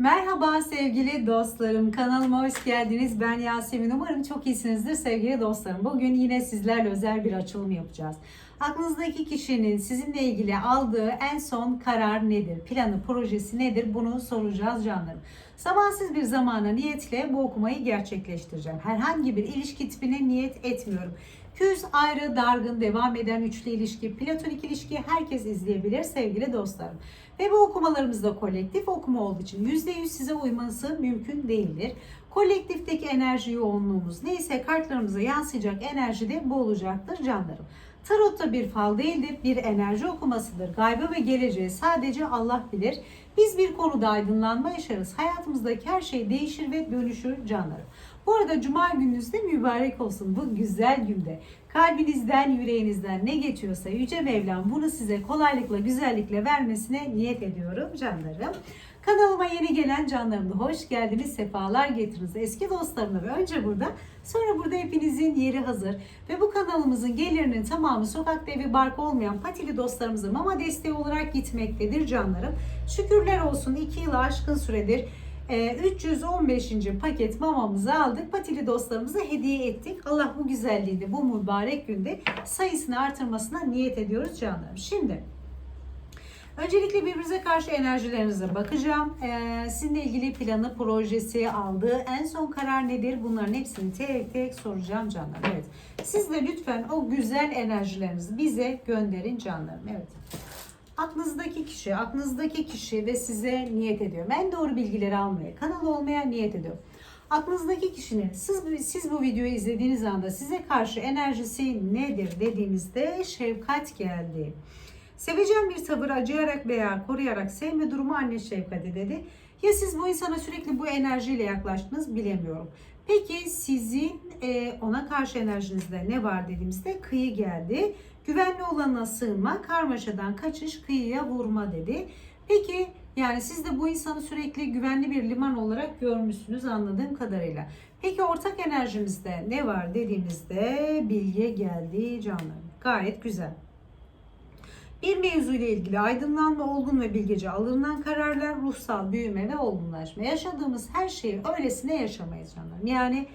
Merhaba sevgili dostlarım. Kanalıma hoş geldiniz. Ben Yasemin. Umarım çok iyisinizdir sevgili dostlarım. Bugün yine sizlerle özel bir açılım yapacağız. Aklınızdaki kişinin sizinle ilgili aldığı en son karar nedir? Planı, projesi nedir? Bunu soracağız canlarım. Zamansız bir zamana niyetle bu okumayı gerçekleştireceğim. Herhangi bir ilişki tipine niyet etmiyorum. Küs, ayrı, dargın, devam eden üçlü ilişki, platonik ilişki herkes izleyebilir sevgili dostlarım. Ve bu okumalarımızda kolektif okuma olduğu için %100 size uyması mümkün değildir. Kolektifteki enerji yoğunluğumuz neyse kartlarımıza yansıyacak enerji de bu olacaktır canlarım. Tarotta bir fal değildir, bir enerji okumasıdır. Gaybı ve geleceği sadece Allah bilir. Biz bir konuda aydınlanma yaşarız. Hayatımızdaki her şey değişir ve dönüşür canlarım. Bu arada cuma gününüz de mübarek olsun bu güzel günde. Kalbinizden, yüreğinizden ne geçiyorsa Yüce Mevlam bunu size kolaylıkla, güzellikle vermesine niyet ediyorum canlarım. Kanalıma yeni gelen canlarım da hoş geldiniz, sefalar getiriniz. Eski dostlarımla ve önce burada, sonra burada hepinizin yeri hazır. Ve bu kanalımızın gelirinin tamamı sokakta evi barkı olmayan patili dostlarımıza mama desteği olarak gitmektedir canlarım. Şükürler olsun 2 yılı aşkın süredir e, 315. paket mamamızı aldık. Patili dostlarımıza hediye ettik. Allah bu güzelliği bu mübarek günde sayısını artırmasına niyet ediyoruz canlarım. Şimdi Öncelikle birbirinize karşı enerjilerinize bakacağım. Ee, sizinle ilgili planı, projesi, aldığı en son karar nedir? Bunların hepsini tek tek soracağım canlarım. Evet. Siz de lütfen o güzel enerjilerinizi bize gönderin canlarım. Evet. Aklınızdaki kişi, aklınızdaki kişi ve size niyet ediyor. En doğru bilgileri almaya, kanal olmaya niyet ediyor. Aklınızdaki kişinin siz, siz bu videoyu izlediğiniz anda size karşı enerjisi nedir dediğimizde şefkat geldi. Seveceğim bir tavır acıyarak veya koruyarak sevme durumu anne şefkati dedi. Ya siz bu insana sürekli bu enerjiyle yaklaştınız bilemiyorum. Peki sizin e, ona karşı enerjinizde ne var dediğimizde kıyı geldi. Güvenli olana sığınma, karmaşadan kaçış, kıyıya vurma dedi. Peki yani siz de bu insanı sürekli güvenli bir liman olarak görmüşsünüz anladığım kadarıyla. Peki ortak enerjimizde ne var dediğimizde bilgi geldi canlarım. Gayet güzel. Bir mevzu ile ilgili aydınlanma, olgun ve bilgece alınan kararlar, ruhsal büyüme ve olgunlaşma. Yaşadığımız her şeyi öylesine yaşamayız canlarım. Yani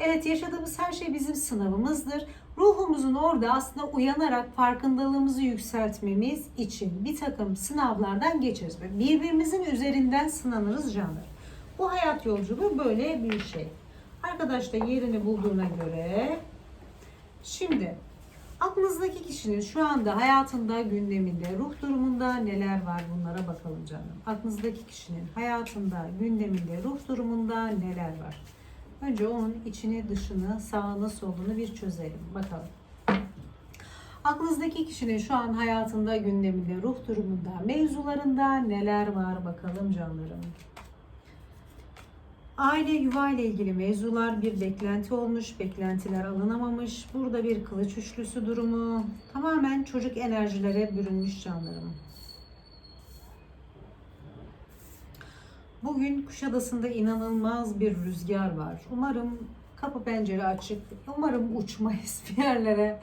evet yaşadığımız her şey bizim sınavımızdır. Ruhumuzun orada aslında uyanarak farkındalığımızı yükseltmemiz için bir takım sınavlardan geçeriz. Birbirimizin üzerinden sınanırız canlar. Bu hayat yolculuğu böyle bir şey. Arkadaş da yerini bulduğuna göre şimdi Aklınızdaki kişinin şu anda hayatında, gündeminde, ruh durumunda neler var bunlara bakalım canım. Aklınızdaki kişinin hayatında, gündeminde, ruh durumunda neler var? Önce onun içini, dışını, sağını, solunu bir çözelim. Bakalım. Aklınızdaki kişinin şu an hayatında, gündeminde, ruh durumunda, mevzularında neler var bakalım canlarım. Aile yuva ile ilgili mevzular bir beklenti olmuş, beklentiler alınamamış. Burada bir kılıç üçlüsü durumu. Tamamen çocuk enerjilere bürünmüş canlarım. Bugün Kuşadası'nda inanılmaz bir rüzgar var. Umarım kapı pencere açık. Umarım uçmayız bir yerlere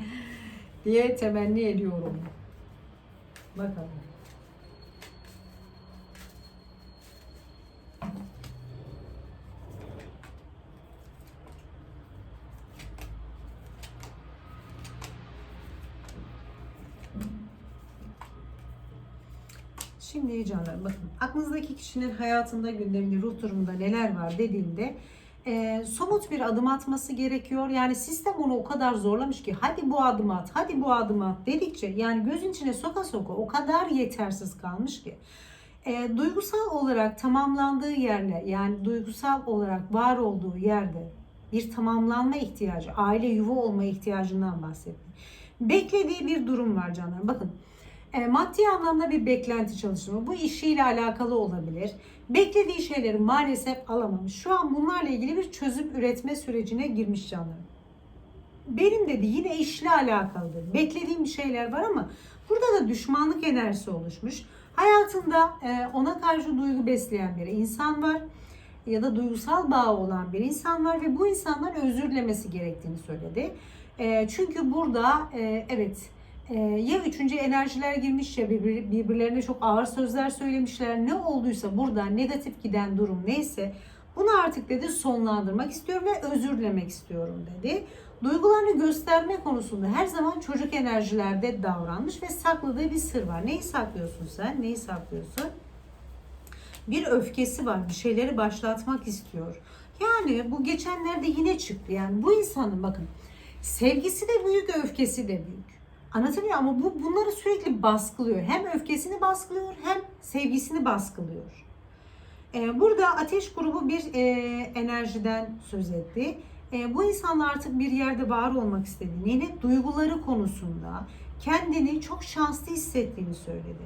diye temenni ediyorum. Bakalım. Şimdi iyi canlarım bakın aklınızdaki kişinin hayatında gündeminde ruh durumunda neler var dediğimde e, somut bir adım atması gerekiyor. Yani sistem onu o kadar zorlamış ki hadi bu adım at, hadi bu adım at dedikçe yani gözün içine soka soka o kadar yetersiz kalmış ki. E, duygusal olarak tamamlandığı yerle yani duygusal olarak var olduğu yerde bir tamamlanma ihtiyacı, aile yuva olma ihtiyacından bahsettim. Beklediği bir durum var canlarım. Bakın e, maddi anlamda bir beklenti çalışımı. Bu işiyle alakalı olabilir. Beklediği şeyleri maalesef alamamış. Şu an bunlarla ilgili bir çözüm üretme sürecine girmiş canlarım. Benim dedi yine işle alakalıdır. Beklediğim şeyler var ama burada da düşmanlık enerjisi oluşmuş. Hayatında e, ona karşı duygu besleyen bir insan var ya da duygusal bağ olan bir insan var ve bu insandan özür dilemesi gerektiğini söyledi. E, çünkü burada evet Ee, ya üçüncü enerjiler girmiş ya birbir- birbirlerine çok ağır sözler söylemişler. Ne olduysa burada negatif giden durum neyse bunu artık dedi sonlandırmak istiyorum ve özür dilemek istiyorum dedi. Duygularını gösterme konusunda her zaman çocuk enerjilerde davranmış ve sakladığı bir sır var. Neyi saklıyorsun sen? Neyi saklıyorsun? Bir öfkesi var. Bir şeyleri başlatmak istiyor. Yani bu geçenlerde yine çıktı. Yani bu insanın bakın sevgisi de büyük, öfkesi de büyük. Anlatabiliyor ama bu bunları sürekli baskılıyor. Hem öfkesini baskılıyor hem sevgisini baskılıyor. Ee, burada ateş grubu bir e, enerjiden söz etti. E, bu insanlar artık bir yerde var olmak istediğini, yine duyguları konusunda kendini çok şanslı hissettiğini söyledi.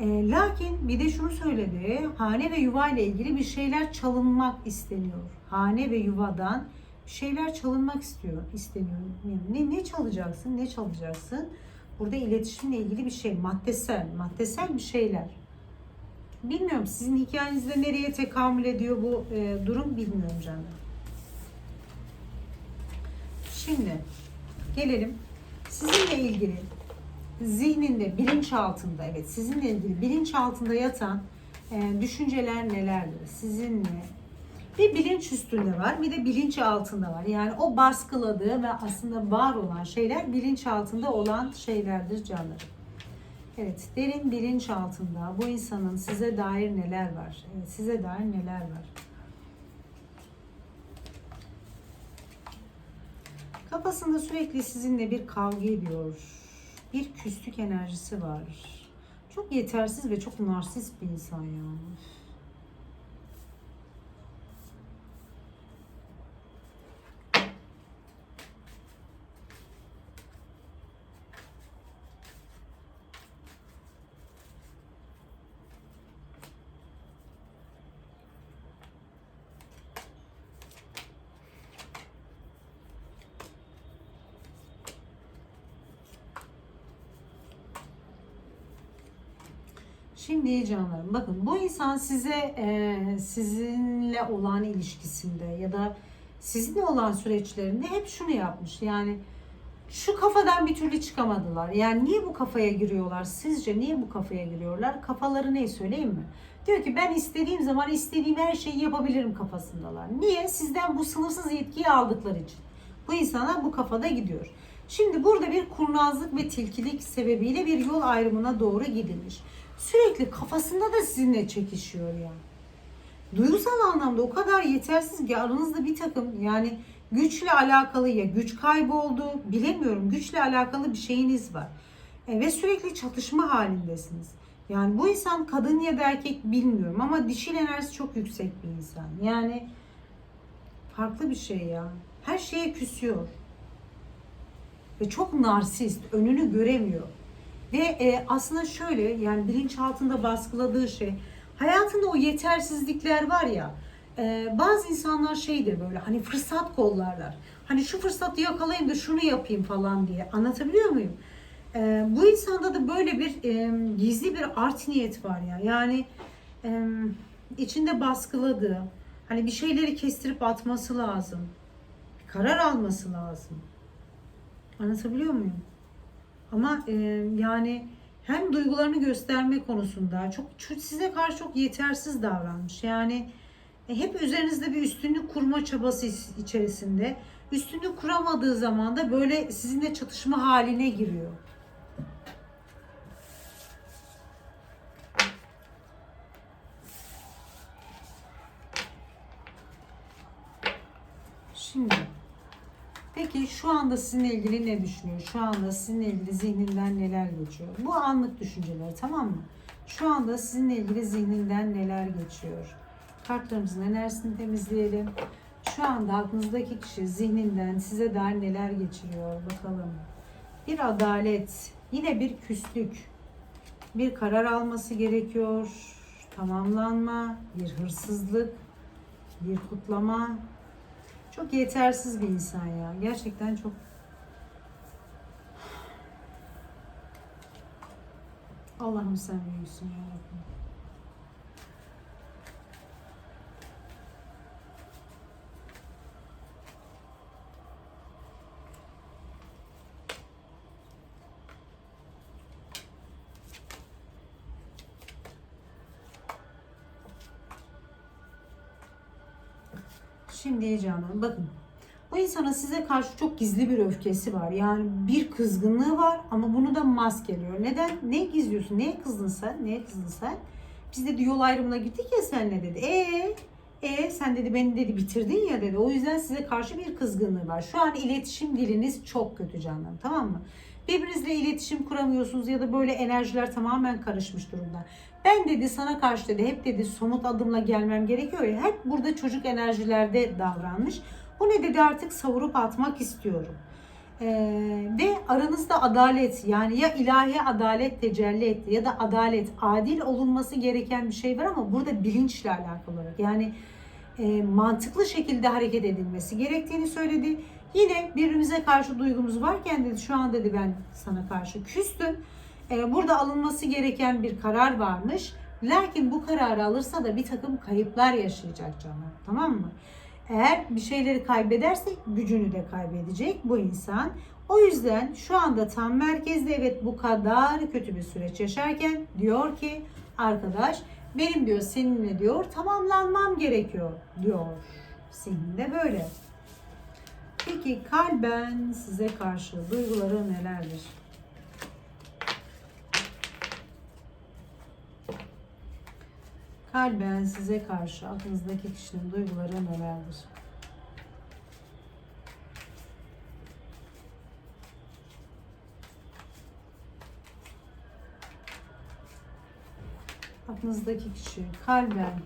E, lakin bir de şunu söyledi, hane ve yuva ile ilgili bir şeyler çalınmak isteniyor. Hane ve yuvadan şeyler çalınmak istiyor, isteniyor. Ne, ne çalacaksın, ne çalacaksın? Burada iletişimle ilgili bir şey, maddesel, maddesel bir şeyler. Bilmiyorum sizin hikayenizde nereye tekamül ediyor bu e, durum bilmiyorum canım. Şimdi gelelim sizinle ilgili zihninde, bilinç altında evet sizinle ilgili bilinç altında yatan e, düşünceler nelerdir? Sizinle bir bilinç üstünde var, bir de bilinç altında var. Yani o baskıladığı ve aslında var olan şeyler bilinç altında olan şeylerdir canlarım. Evet, derin bilinç altında bu insanın size dair neler var? Evet, size dair neler var? Kafasında sürekli sizinle bir kavga ediyor. Bir küslük enerjisi var. Çok yetersiz ve çok narsist bir insan ya. Şimdi canlarım bakın bu insan size e, sizinle olan ilişkisinde ya da sizinle olan süreçlerinde hep şunu yapmış. Yani şu kafadan bir türlü çıkamadılar. Yani niye bu kafaya giriyorlar? Sizce niye bu kafaya giriyorlar? Kafaları ne söyleyeyim mi? Diyor ki ben istediğim zaman istediğim her şeyi yapabilirim kafasındalar. Niye? Sizden bu sınırsız yetkiyi aldıkları için. Bu insanlar bu kafada gidiyor. Şimdi burada bir kurnazlık ve tilkilik sebebiyle bir yol ayrımına doğru gidilmiş. Sürekli kafasında da sizinle çekişiyor yani. Duygusal anlamda o kadar yetersiz ki aranızda bir takım yani güçle alakalı ya güç kaybı oldu bilemiyorum güçle alakalı bir şeyiniz var. E, ve sürekli çatışma halindesiniz. Yani bu insan kadın ya da erkek bilmiyorum ama dişil enerjisi çok yüksek bir insan. Yani farklı bir şey ya. Her şeye küsüyor. Ve çok narsist, önünü göremiyor. Ve e, aslında şöyle yani bilinçaltında baskıladığı şey hayatında o yetersizlikler var ya e, bazı insanlar şeydir böyle hani fırsat kollarlar. Hani şu fırsatı yakalayayım da şunu yapayım falan diye anlatabiliyor muyum? E, bu insanda da böyle bir e, gizli bir art niyet var ya yani e, içinde baskıladığı hani bir şeyleri kestirip atması lazım. Bir karar alması lazım. Anlatabiliyor muyum? Ama e, yani hem duygularını gösterme konusunda çok size karşı çok yetersiz davranmış. Yani e, hep üzerinizde bir üstünlük kurma çabası is- içerisinde. Üstünlük kuramadığı zaman da böyle sizinle çatışma haline giriyor. Şimdi Peki şu anda sizinle ilgili ne düşünüyor? Şu anda sizinle ilgili zihninden neler geçiyor? Bu anlık düşünceleri tamam mı? Şu anda sizinle ilgili zihninden neler geçiyor? Kartlarımızın enerjisini temizleyelim. Şu anda aklınızdaki kişi zihninden size dair neler geçiriyor bakalım. Bir adalet, yine bir küslük, bir karar alması gerekiyor, tamamlanma, bir hırsızlık, bir kutlama, çok yetersiz bir insan ya. Gerçekten çok Allah'ım sen büyüksün ya Rabbim. Canım bakın. Bu insanın size karşı çok gizli bir öfkesi var. Yani bir kızgınlığı var ama bunu da maskeliyor. Neden? Ne gizliyorsun? Neye kızdın sen? Neye kızdın sen? Biz dedi yol ayrımına gittik ya senle dedi. Ee, e sen dedi beni dedi bitirdin ya dedi. O yüzden size karşı bir kızgınlığı var. Şu an iletişim diliniz çok kötü canım. Tamam mı? Birbirinizle iletişim kuramıyorsunuz ya da böyle enerjiler tamamen karışmış durumda. Ben dedi sana karşı dedi hep dedi somut adımla gelmem gerekiyor ya. Hep burada çocuk enerjilerde davranmış. Bu ne dedi artık savurup atmak istiyorum. Ee, ve aranızda adalet yani ya ilahi adalet tecelli etti ya da adalet adil olunması gereken bir şey var ama burada bilinçle alakalı olarak yani e, mantıklı şekilde hareket edilmesi gerektiğini söyledi. Yine birbirimize karşı duygumuz varken dedi şu an dedi ben sana karşı küstüm. E, burada alınması gereken bir karar varmış. Lakin bu kararı alırsa da bir takım kayıplar yaşayacak canım. Tamam mı? Eğer bir şeyleri kaybederse gücünü de kaybedecek bu insan. O yüzden şu anda tam merkezde evet bu kadar kötü bir süreç yaşarken diyor ki arkadaş benim diyor seninle diyor tamamlanmam gerekiyor diyor. Senin de böyle. Peki kalben size karşı duyguları nelerdir? Kalben size karşı aklınızdaki kişinin duyguları nelerdir? Aklınızdaki kişi kalben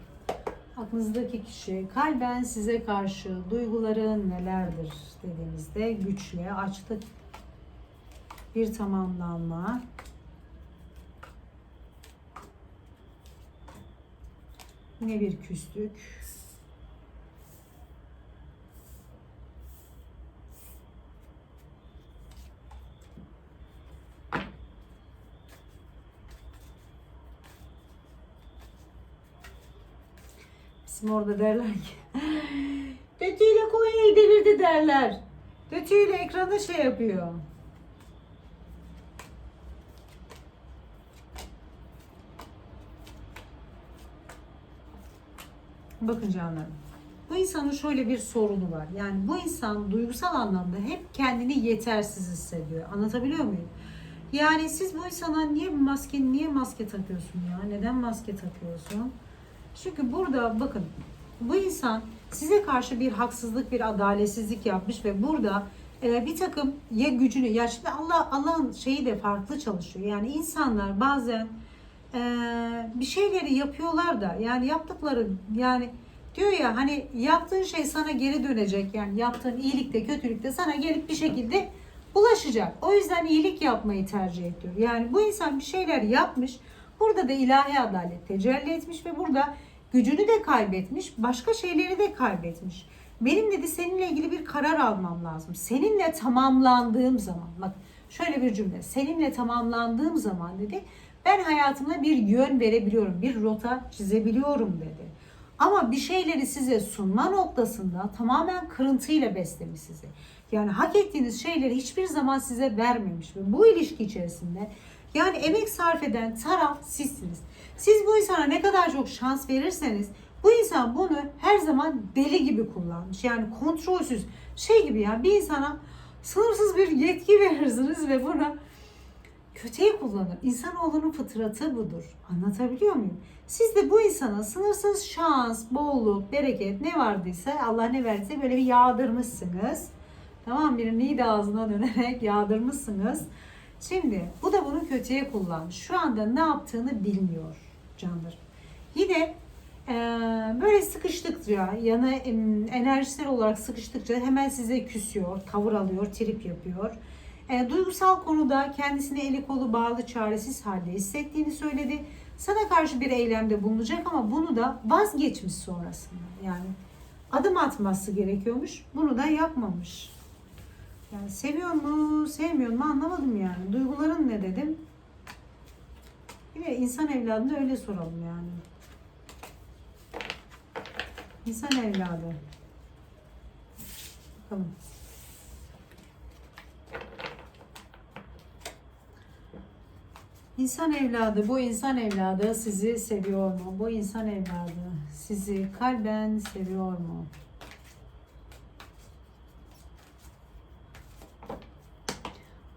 aklınızdaki kişi kalben size karşı duyguları nelerdir dediğimizde güçle açtık. Bir tamamlanma. Yine bir küslük Bizim orada derler ki Dötüyle Konya'yı devirdi derler. Dötüyle ekranda şey yapıyor. Bakın canlarım. Bu insanın şöyle bir sorunu var. Yani bu insan duygusal anlamda hep kendini yetersiz hissediyor. Anlatabiliyor muyum? Yani siz bu insana niye maske niye maske takıyorsun ya? Neden maske takıyorsun? Çünkü burada bakın bu insan size karşı bir haksızlık, bir adaletsizlik yapmış ve burada e, bir takım ya gücünü ya şimdi Allah Allah'ın şeyi de farklı çalışıyor. Yani insanlar bazen e, bir şeyleri yapıyorlar da yani yaptıkları yani diyor ya hani yaptığın şey sana geri dönecek. Yani yaptığın iyilikte kötülükte sana gelip bir şekilde ulaşacak. O yüzden iyilik yapmayı tercih ediyor. Yani bu insan bir şeyler yapmış. Burada da ilahi adalet tecelli etmiş ve burada gücünü de kaybetmiş, başka şeyleri de kaybetmiş. Benim dedi seninle ilgili bir karar almam lazım. Seninle tamamlandığım zaman, bak şöyle bir cümle. Seninle tamamlandığım zaman dedi ben hayatımda bir yön verebiliyorum, bir rota çizebiliyorum dedi. Ama bir şeyleri size sunma noktasında tamamen kırıntıyla beslemiş sizi. Yani hak ettiğiniz şeyleri hiçbir zaman size vermemiş ve bu ilişki içerisinde yani emek sarf eden taraf sizsiniz. Siz bu insana ne kadar çok şans verirseniz bu insan bunu her zaman deli gibi kullanmış. Yani kontrolsüz şey gibi yani bir insana sınırsız bir yetki verirsiniz ve bunu kötüye kullanır. İnsanoğlunun fıtratı budur. Anlatabiliyor muyum? Siz de bu insana sınırsız şans, bolluk, bereket ne vardıysa Allah ne verdiyse böyle bir yağdırmışsınız. Tamam bir nide ağzına dönerek yağdırmışsınız. Şimdi bu da bunu kötüye kullanmış. Şu anda ne yaptığını bilmiyor canlar. Yine e, böyle sıkıştıkça yana enerjisel olarak sıkıştıkça hemen size küsüyor, tavır alıyor, trip yapıyor. E, duygusal konuda kendisini eli kolu bağlı çaresiz halde hissettiğini söyledi. Sana karşı bir eylemde bulunacak ama bunu da vazgeçmiş sonrasında. Yani adım atması gerekiyormuş. Bunu da yapmamış. Yani seviyor mu, sevmiyor mu anlamadım yani. Duyguların ne dedim? Yine insan evladını öyle soralım yani. İnsan evladı. Bakalım. İnsan evladı, bu insan evladı sizi seviyor mu? Bu insan evladı sizi kalben seviyor mu?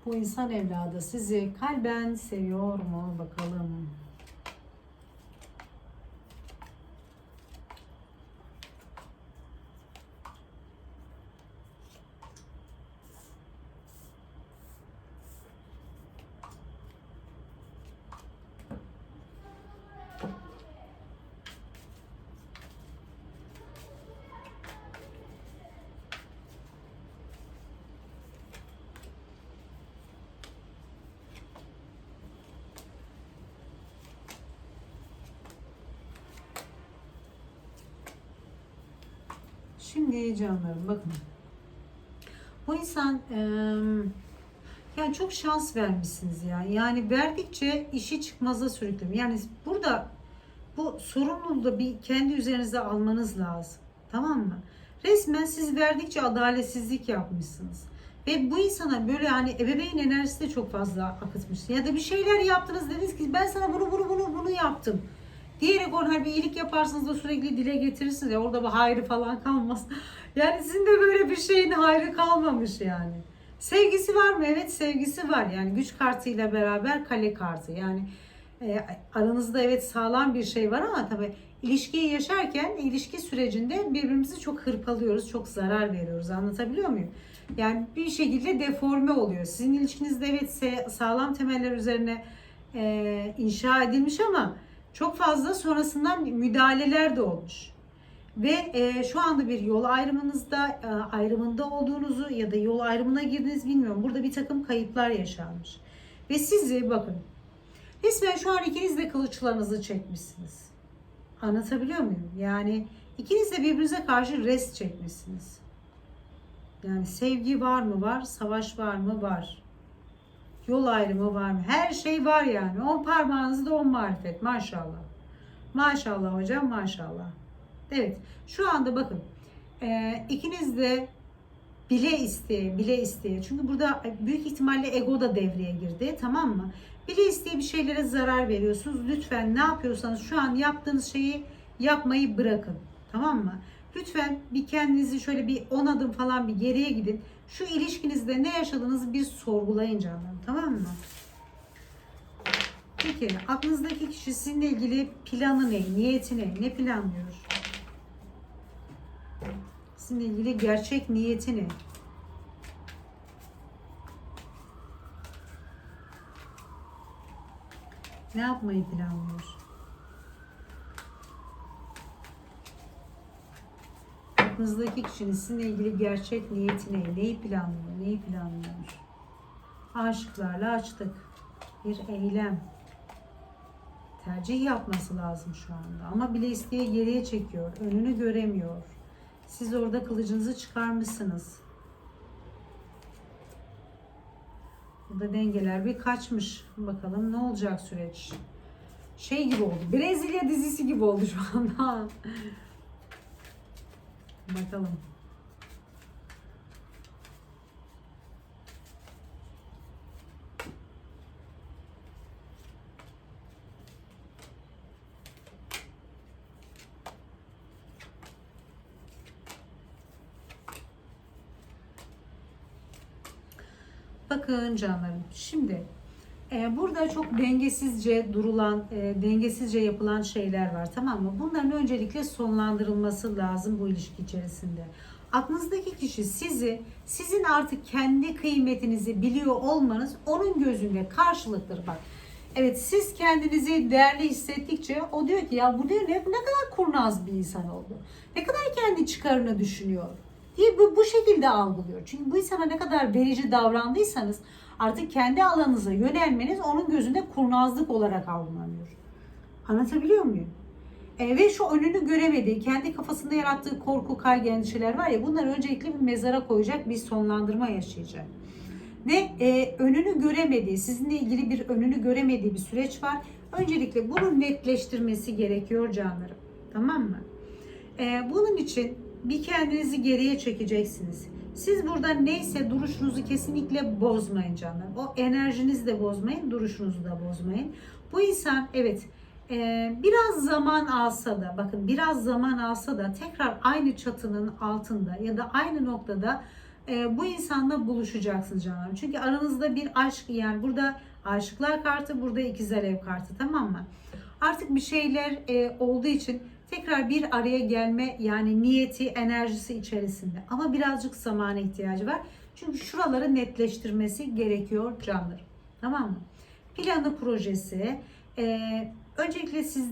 Bu insan evladı sizi kalben seviyor mu bakalım. Şimdi canlarım bakın. Bu insan eee, yani çok şans vermişsiniz ya. Yani verdikçe işi çıkmaza sürüklüyor. Yani burada bu sorumluluğu da bir kendi üzerinize almanız lazım. Tamam mı? Resmen siz verdikçe adaletsizlik yapmışsınız. Ve bu insana böyle hani ebeveyn enerjisi de çok fazla akıtmış. Ya da bir şeyler yaptınız dediniz ki ben sana bunu bunu bunu bunu yaptım. Diyerek ona hani bir iyilik yaparsınız da sürekli dile getirirsiniz ya orada bir hayrı falan kalmaz. Yani sizin de böyle bir şeyin hayrı kalmamış yani. Sevgisi var mı? Evet sevgisi var. Yani güç kartıyla beraber kale kartı. Yani e, aranızda evet sağlam bir şey var ama tabii ilişkiyi yaşarken ilişki sürecinde birbirimizi çok hırpalıyoruz, çok zarar veriyoruz. Anlatabiliyor muyum? Yani bir şekilde deforme oluyor. Sizin ilişkinizde evet sağlam temeller üzerine e, inşa edilmiş ama çok fazla sonrasından müdahaleler de olmuş. Ve e, şu anda bir yol ayrımınızda e, ayrımında olduğunuzu ya da yol ayrımına girdiniz bilmiyorum. Burada bir takım kayıplar yaşanmış. Ve sizi bakın resmen şu an ikiniz de kılıçlarınızı çekmişsiniz. Anlatabiliyor muyum? Yani ikiniz de birbirinize karşı rest çekmişsiniz. Yani sevgi var mı? Var. Savaş var mı? Var. Yol ayrımı var mı? Her şey var yani. On parmağınızda on marifet. Maşallah. Maşallah hocam maşallah. Evet. Şu anda bakın. E, ikiniz de bile isteye, bile isteye. Çünkü burada büyük ihtimalle ego da devreye girdi. Tamam mı? Bile isteye bir şeylere zarar veriyorsunuz. Lütfen ne yapıyorsanız şu an yaptığınız şeyi yapmayı bırakın. Tamam mı? Lütfen bir kendinizi şöyle bir 10 adım falan bir geriye gidin. Şu ilişkinizde ne yaşadığınızı bir sorgulayın canım. Tamam mı? Peki aklınızdaki kişi sizinle ilgili planı ne? Niyeti ne? Ne planlıyor? Sizinle ilgili gerçek niyeti ne? Ne yapmayı planlıyor? Aklınızdaki kişinin sizinle ilgili gerçek niyeti ne? Neyi planlıyor? Neyi planlıyor? Aşıklarla açtık. Bir eylem. Tercih yapması lazım şu anda. Ama bile isteye geriye çekiyor. Önünü göremiyor. Siz orada kılıcınızı çıkarmışsınız. Burada dengeler bir kaçmış. Bakalım ne olacak süreç. Şey gibi oldu. Brezilya dizisi gibi oldu şu anda. Bakalım. Bakın canlarım. Şimdi burada çok dengesizce durulan, e, dengesizce yapılan şeyler var tamam mı? Bunların öncelikle sonlandırılması lazım bu ilişki içerisinde. Aklınızdaki kişi sizi, sizin artık kendi kıymetinizi biliyor olmanız onun gözünde karşılıktır bak. Evet siz kendinizi değerli hissettikçe o diyor ki ya bu diyor ne, ne kadar kurnaz bir insan oldu. Ne kadar kendi çıkarını düşünüyor diye bu, bu şekilde algılıyor. Çünkü bu insana ne kadar verici davrandıysanız artık kendi alanınıza yönelmeniz onun gözünde kurnazlık olarak algılanıyor. Anlatabiliyor muyum? E, ve şu önünü göremediği, kendi kafasında yarattığı korku, kaygı, endişeler var ya bunlar öncelikle bir mezara koyacak, bir sonlandırma yaşayacak. Ve e, önünü göremediği, sizinle ilgili bir önünü göremediği bir süreç var. Öncelikle bunu netleştirmesi gerekiyor canlarım. Tamam mı? E, bunun için bir kendinizi geriye çekeceksiniz. Siz burada neyse duruşunuzu kesinlikle bozmayın canlar. O enerjinizi de bozmayın, duruşunuzu da bozmayın. Bu insan evet e, biraz zaman alsa da bakın biraz zaman alsa da tekrar aynı çatının altında ya da aynı noktada e, bu insanla buluşacaksınız canlarım. Çünkü aranızda bir aşk yani burada aşıklar kartı burada ikizler ev kartı tamam mı? Artık bir şeyler e, olduğu için tekrar bir araya gelme yani niyeti enerjisi içerisinde ama birazcık zamana ihtiyacı var. Çünkü şuraları netleştirmesi gerekiyor canlarım. Tamam mı? Planı projesi e, öncelikle siz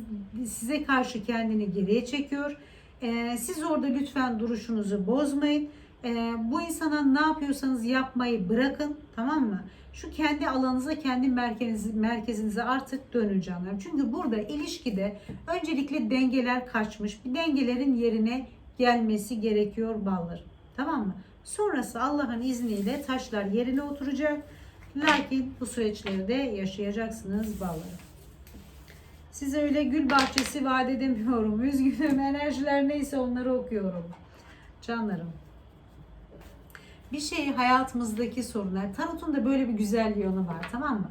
size karşı kendini geriye çekiyor. E, siz orada lütfen duruşunuzu bozmayın. E, bu insana ne yapıyorsanız yapmayı bırakın. Tamam mı? Şu kendi alanınıza, kendi merkezinize, merkezinize artık dönün canlarım. Çünkü burada ilişkide öncelikle dengeler kaçmış. Bir dengelerin yerine gelmesi gerekiyor ballarım. Tamam mı? Sonrası Allah'ın izniyle taşlar yerine oturacak. Lakin bu süreçleri de yaşayacaksınız ballarım. Size öyle gül bahçesi vaat edemiyorum. Üzgünüm. Enerjiler neyse onları okuyorum. Canlarım. Bir şeyi hayatımızdaki sorunlar. Tarot'un da böyle bir güzel yanı var tamam mı?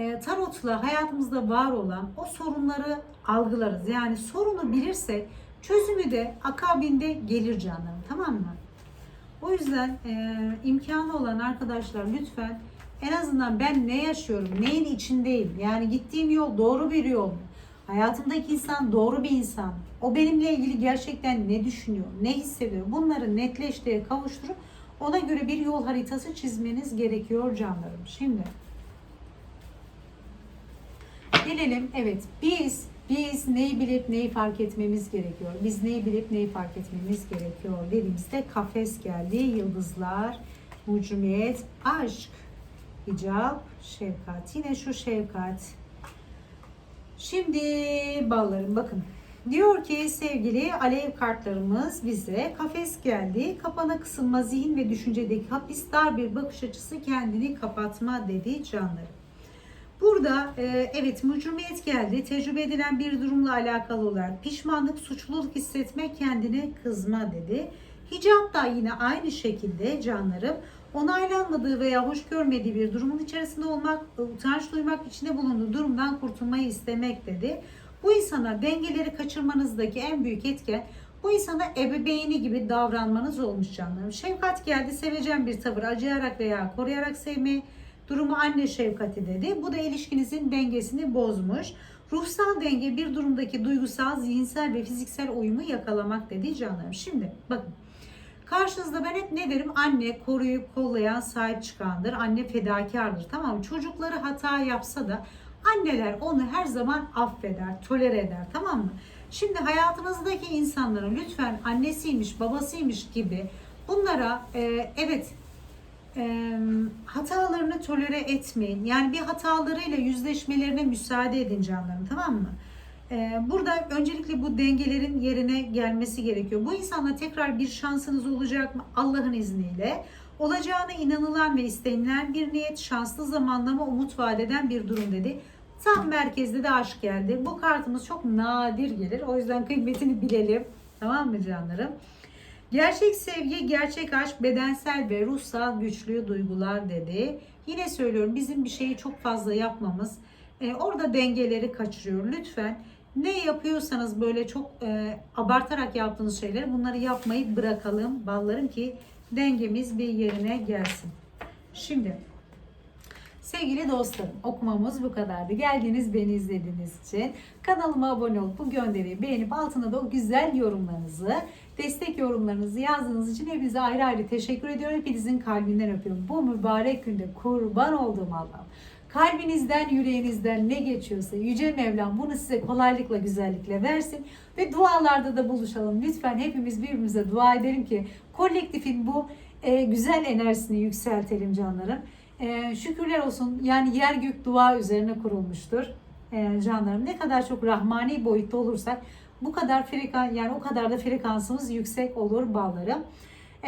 E, tarotla hayatımızda var olan o sorunları algılarız. Yani sorunu bilirsek çözümü de akabinde gelir canlarım tamam mı? O yüzden e, imkanı olan arkadaşlar lütfen en azından ben ne yaşıyorum, neyin içindeyim? Yani gittiğim yol doğru bir yol mu? Hayatımdaki insan doğru bir insan. O benimle ilgili gerçekten ne düşünüyor, ne hissediyor? Bunları netleştiğe kavuşturup ona göre bir yol haritası çizmeniz gerekiyor canlarım. Şimdi gelelim evet biz biz neyi bilip neyi fark etmemiz gerekiyor? Biz neyi bilip neyi fark etmemiz gerekiyor dediğimizde kafes geldi, yıldızlar, mucumiyet, aşk, hicap, şefkat. Yine şu şefkat. Şimdi ballarım bakın. Diyor ki sevgili alev kartlarımız bize kafes geldi. Kapana kısılma zihin ve düşüncedeki hapis dar bir bakış açısı kendini kapatma dedi canlarım. Burada e, evet mucumiyet geldi. Tecrübe edilen bir durumla alakalı olarak pişmanlık, suçluluk hissetme, kendine kızma dedi. Hicap da yine aynı şekilde canlarım onaylanmadığı veya hoş görmediği bir durumun içerisinde olmak, utanç duymak, içinde bulunduğu durumdan kurtulmayı istemek dedi. Bu insana dengeleri kaçırmanızdaki en büyük etken bu insana ebeveyni gibi davranmanız olmuş canlarım. Şefkat geldi, sevecen bir tavır, acıyarak veya koruyarak sevmeyi, durumu anne şefkati dedi. Bu da ilişkinizin dengesini bozmuş. Ruhsal denge bir durumdaki duygusal, zihinsel ve fiziksel uyumu yakalamak dedi canlarım. Şimdi bakın. Karşınızda ben hep ne derim? Anne koruyup kollayan, sahip çıkandır. Anne fedakardır. Tamam mı? Çocukları hata yapsa da anneler onu her zaman affeder, tolere eder. Tamam mı? Şimdi hayatınızdaki insanların lütfen annesiymiş, babasıymış gibi bunlara e, evet e, hatalarını tolere etmeyin. Yani bir hatalarıyla yüzleşmelerine müsaade edin canlarım tamam mı? E, burada öncelikle bu dengelerin yerine gelmesi gerekiyor. Bu insanla tekrar bir şansınız olacak mı? Allah'ın izniyle. Olacağına inanılan ve istenilen bir niyet, şanslı zamanlama, umut vadeden bir durum dedi. Tam merkezde de aşk geldi. Bu kartımız çok nadir gelir. O yüzden kıymetini bilelim. Tamam mı canlarım? Gerçek sevgi, gerçek aşk, bedensel ve ruhsal güçlü duygular dedi. Yine söylüyorum bizim bir şeyi çok fazla yapmamız e, orada dengeleri kaçırıyor. Lütfen ne yapıyorsanız böyle çok e, abartarak yaptığınız şeyleri bunları yapmayı bırakalım ballarım ki dengemiz bir yerine gelsin. Şimdi Sevgili dostlarım okumamız bu kadardı. Geldiğiniz beni izlediğiniz için kanalıma abone olup bu gönderiyi beğenip altına da o güzel yorumlarınızı, destek yorumlarınızı yazdığınız için hepinize ayrı ayrı teşekkür ediyorum. Hepinizin kalbinden öpüyorum. Bu mübarek günde kurban olduğum Allah'ım. Kalbinizden, yüreğinizden ne geçiyorsa Yüce Mevlam bunu size kolaylıkla, güzellikle versin. Ve dualarda da buluşalım. Lütfen hepimiz birbirimize dua edelim ki kolektifin bu e, güzel enerjisini yükseltelim canlarım. Ee, şükürler olsun yani yer gök dua üzerine kurulmuştur ee, canlarım. Ne kadar çok rahmani boyutta olursak bu kadar frekans yani o kadar da frekansımız yüksek olur bağlarım.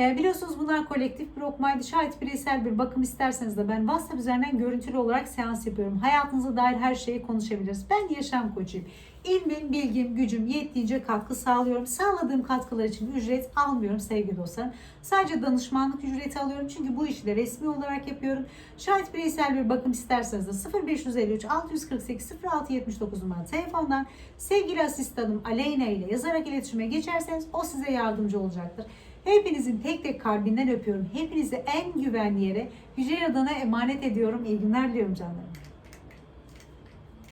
Ee, biliyorsunuz bunlar kolektif bir okumaydı. Şayet bireysel bir bakım isterseniz de ben WhatsApp üzerinden görüntülü olarak seans yapıyorum. Hayatınıza dair her şeyi konuşabiliriz. Ben yaşam koçuyum. İlmim, bilgim, gücüm yettiğince katkı sağlıyorum. Sağladığım katkılar için ücret almıyorum sevgili dostlarım. Sadece danışmanlık ücreti alıyorum çünkü bu işi de resmi olarak yapıyorum. Şayet bireysel bir bakım isterseniz de 0553 648 0679 numaralı telefondan sevgili asistanım Aleyna ile yazarak iletişime geçerseniz o size yardımcı olacaktır. Hepinizin tek tek kalbinden öpüyorum. Hepinizi en güvenli yere Yüce Yaradan'a emanet ediyorum. İyi günler diliyorum canlarım.